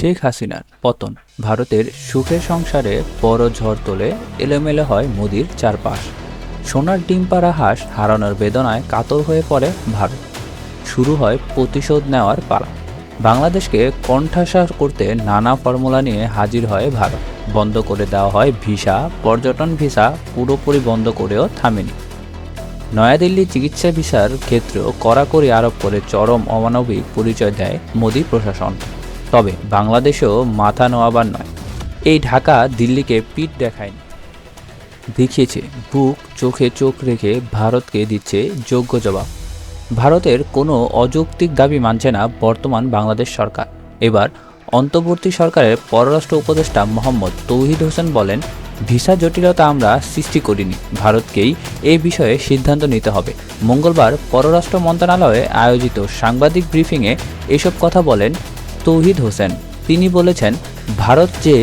শেখ হাসিনার পতন। ভারতের সুখের সংসারে বড় ঝড় তোলে এলোমেলো হয় মোদির চারপাশ। সোনার ডিম পাড়া হাঁস হারানোর বেদনায় কাতর হয়ে পড়ে ভারত। শুরু হয় প্রতিশোধ নেওয়ার পালা। বাংলাদেশকে কণ্ঠাসার করতে নানা ফর্মুলা নিয়ে হাজির হয় ভারত। বন্ধ করে দেওয়া হয় ভিসা, পর্যটন ভিসা পুরোপুরি বন্ধ করেও থামেনি। নয়াদিল্লি চিকিৎসা ভিসার ক্ষেত্রেও কড়াকড়ি আরোপ করে চরম অমানবিক পরিচয় দেয় মোদী প্রশাসন। তবে বাংলাদেশেও মাথা নোয়াবার নয়। এই ঢাকা দিল্লিকে পিঠ দেখায়নি। দেখিয়েছে, বুক চোখে চোখ রেখে ভারতকে দিচ্ছে যোগ্য জবাব। ভারতের কোনো অযৌক্তিক দাবি মানছে না বর্তমান বাংলাদেশ সরকার। এবার অন্তর্বর্তী সরকারের পররাষ্ট্র উপদেষ্টা মোহাম্মদ তৌহিদ হোসেন বলেন, ভিসা জটিলতা আমরা সৃষ্টি করিনি। ভারতকেই এ বিষয়ে সিদ্ধান্ত নিতে হবে। মঙ্গলবার পররাষ্ট্র মন্ত্রণালয়ে আয়োজিত সাংবাদিক ব্রিফিংয়ে এসব কথা বলেন তৌহিদ হোসেন। তিনি বলেছেন, ভারত যে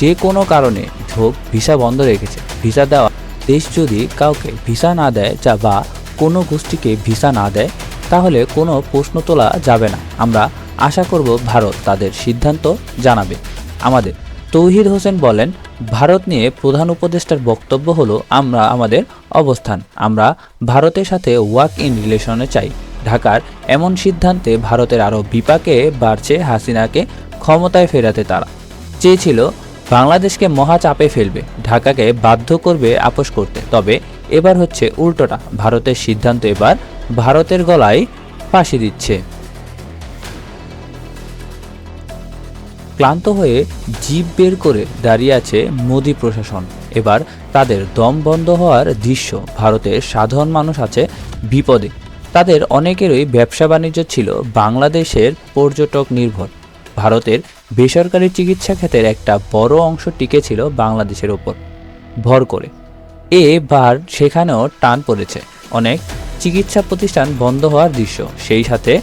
যে কোনো কারণে হোক ভিসা বন্ধ রেখেছে। ভিসা দেওয়া, দেশ যদি কাউকে ভিসা না দেয় যা বা কোনো গোষ্ঠীকে ভিসা না দেয়, তাহলে কোনো প্রশ্ন তোলা যাবে না। আমরা আশা করব ভারত তাদের সিদ্ধান্ত জানাবে। আমাদের তৌহিদ হোসেন বলেন, ভারত নিয়ে প্রধান উপদেষ্টার বক্তব্য হলো, আমরা আমাদের অবস্থান। আমরা ভারতের সাথে ওয়াক ইন রিলেশনে চাই। ঢাকার এমন সিদ্ধান্তে ভারতের আরও বিপাকে বাড়ছে হাসিনাকে, ক্ষমতায় ফেরাতে তারা। চেয়েছিল, বাংলাদেশকে মহা চাপে ফেলবে, ঢাকাকে বাধ্য করবে আপোষ করতে। তবে এবার হচ্ছে উল্টোটা, ভারতের সিদ্ধান্ত এবার ভারতের গলায় ফাঁসি দিচ্ছে। ক্লান্ত হয়ে জিভ বের করে দাঁড়িয়ে আছে মোদী প্রশাসন। এবার তাদের দম বন্ধ হওয়ার দৃশ্য, ভারতের সাধারণ মানুষ আছে বিপদে। তাদের অনেকেরই ব্যবসা বাণিজ্য ছিল বাংলাদেশের পর্যটক নির্ভর। ভারতের বেসরকারি চিকিৎসা ক্ষেত্রের একটা বড় অংশ টিকে ছিল বাংলাদেশের ওপর। ভর করে। এবার সেখানেও টান পড়েছে। অনেক চিকিৎসা প্রতিষ্ঠান বন্ধ হওয়ার দৃশ্য। সেই সাথে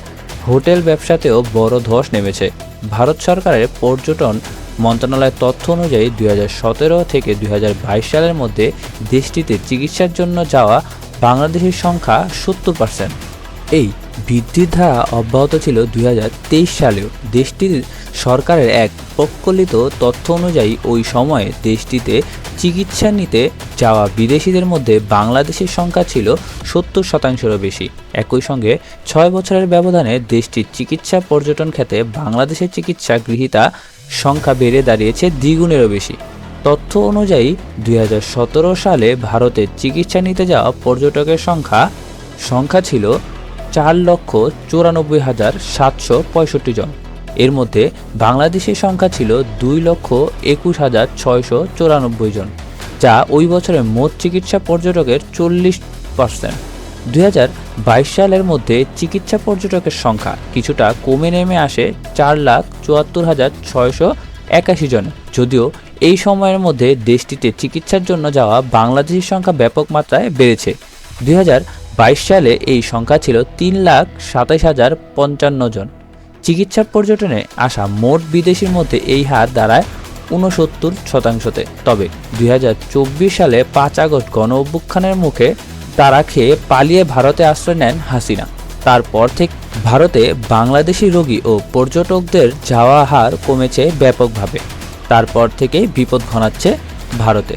হোটেল ব্যবসাতেও বড় ধস নেমেছে। ভারত সরকারের পর্যটন মন্ত্রণালয়ের তথ্য অনুযায়ী দুই হাজার সতেরো থেকে দুই হাজার বাইশ সালের মধ্যে দেশটিতে চিকিৎসার জন্য যাওয়া বাংলাদেশের সংখ্যা সত্তর পার্সেন্ট এই বৃদ্ধির ধারা অব্যাহত ছিল দুই হাজার তেইশ সালেও। দেশটির সরকারের এক প্রকলিত তথ্য অনুযায়ী ওই সময়ে দেশটিতে চিকিৎসা নিতে যাওয়া বিদেশিদের মধ্যে বাংলাদেশের সংখ্যা ছিল সত্তর শতাংশেরও বেশি। একই সঙ্গে ছয় বছরের ব্যবধানে দেশটির চিকিৎসা পর্যটন ক্ষেত্রে বাংলাদেশের চিকিৎসা গৃহীতা সংখ্যা বেড়ে দাঁড়িয়েছে দ্বিগুণেরও বেশি। তথ্য অনুযায়ী, দুই হাজার সতেরো সালে ভারতে চিকিৎসা নিতে যাওয়া পর্যটকের সংখ্যা সংখ্যা ছিল চার লক্ষ চুরানব্বই হাজার সাতশো পঁয়ষট্টি জন। এর মধ্যে বাংলাদেশের সংখ্যা ছিল দুই লক্ষ একুশ হাজার ছয়শো চুরানব্বই জন, যা ওই বছরের মোট চিকিৎসা পর্যটকের চল্লিশ পার্সেন্ট। দুই হাজার বাইশ সালের মধ্যে চিকিৎসা পর্যটকের সংখ্যা কিছুটা কমে নেমে আসে চার লাখ চুয়াত্তর হাজার ছয়শো একাশি জন, যদিও এই সময়ের মধ্যে দেশটিতে চিকিৎসার জন্য যাওয়া বাংলাদেশের সংখ্যা ব্যাপক মাত্রায় বেড়েছে। দুই সালে এই সংখ্যা ছিল তিন লাখ সাতাইশ হাজার পঞ্চান্ন জন। চিকিৎসা পর্যটনে আসা মোট বিদেশির মধ্যে এই হার দাঁড়ায় ঊনসত্তর শতাংশতে। তবে দুই হাজার চব্বিশ সালে পাঁচ আগস্ট গণ অভ্যুত্থানের মুখে তারা খেয়ে পালিয়ে ভারতে আশ্রয় নেন হাসিনা। তারপর থেকে ভারতে বাংলাদেশি রোগী ও পর্যটকদের যাওয়া হার কমেছে ব্যাপকভাবে। তারপর থেকেই বিপদ ঘনাচ্ছে ভারতে।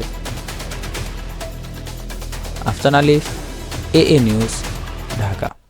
আফসান আলিফ এ নিউজ ঢাকা।